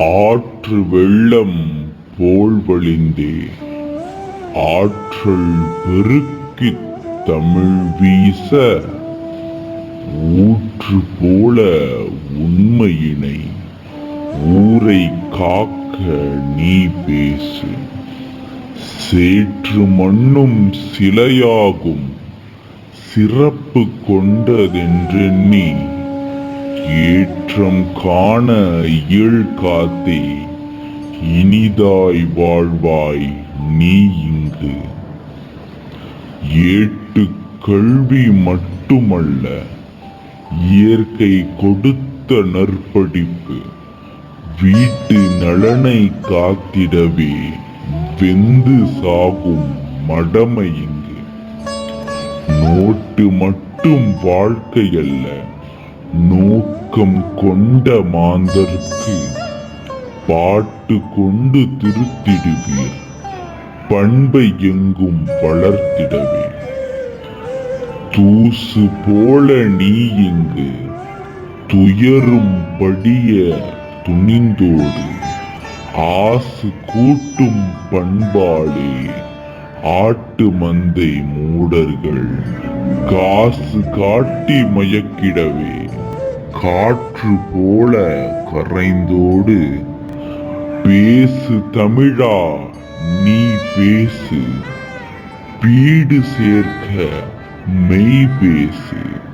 ஆற்று வெள்ளம் போல் வழிந்தே. ஆற்றல் பெருக்கி தமிழ் வீச ஊற்று போல உண்மையினை ஊரை காக்க நீ பேசு. சேற்று மண்ணும் சிலையாகும் சிறப்பு கொண்டதென்றெண்ணி ஏற்றம் காண இயல் காத்தே இனிதாய் வாழ்வாய் நீ இங்கு. ஏட்டு கல்வி மட்டுமல்ல இயற்கை கொடுத்த நற்படிப்பு வீட்டு நலனை காத்திடவே வெந்து சாகும் மடமை இங்கு. நோட்டு மட்டும் வாழ்க்கையல்ல நோக்கம் கொண்ட மாந்தர்க்கு பாட்டு கொண்டு திருத்திடுவீர். பண்பை எங்கும் வளர்த்திடவே. தூசு போல நீ இங்கு துயரும் படிய துணிந்தோடு. ஆசு கூட்டும் பண்பாளே ஆட்டு மந்தை மூடர்கள். காசு காட்டி மயக்கிடவே. காற்று போல கரைந்தோடு பேசு தமிழா நீ பேசு. பீடு சேர்க்க மெய் பேசு.